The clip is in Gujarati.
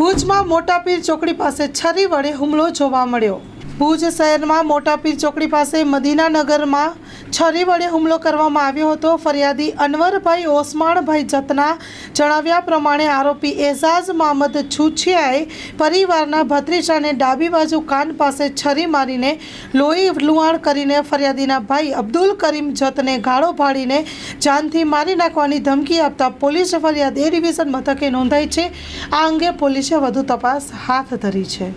ભુજમાં મોટાપીર ચોકડી પાસે છરી વડે હુમલો જોવા મળ્યો. ભુજ શહેરમાં મોટાપીર ચોકડી પાસે મદીનાનગરમાં છરી વડે હુમલો કરવામાં આવ્યો હતો. ફરિયાદી અનવરભાઈ ઓસમાણભાઈ જતના જણાવ્યા પ્રમાણે આરોપી એઝાઝ મહમદ છુછિયાએ પરિવારના ભત્રીજાને ડાબી બાજુ કાન પાસે છરી મારીને લોહી લુહાણ કરીને ફરિયાદીના ભાઈ અબ્દુલ કરીમ જતને ગાળો ભાડીને જાનથી મારી નાખવાની ધમકી આપતા પોલીસ ફરિયાદ એ ડિવિઝન મથકે નોંધાઈ છે. આ અંગે પોલીસે વધુ તપાસ હાથ ધરી છે.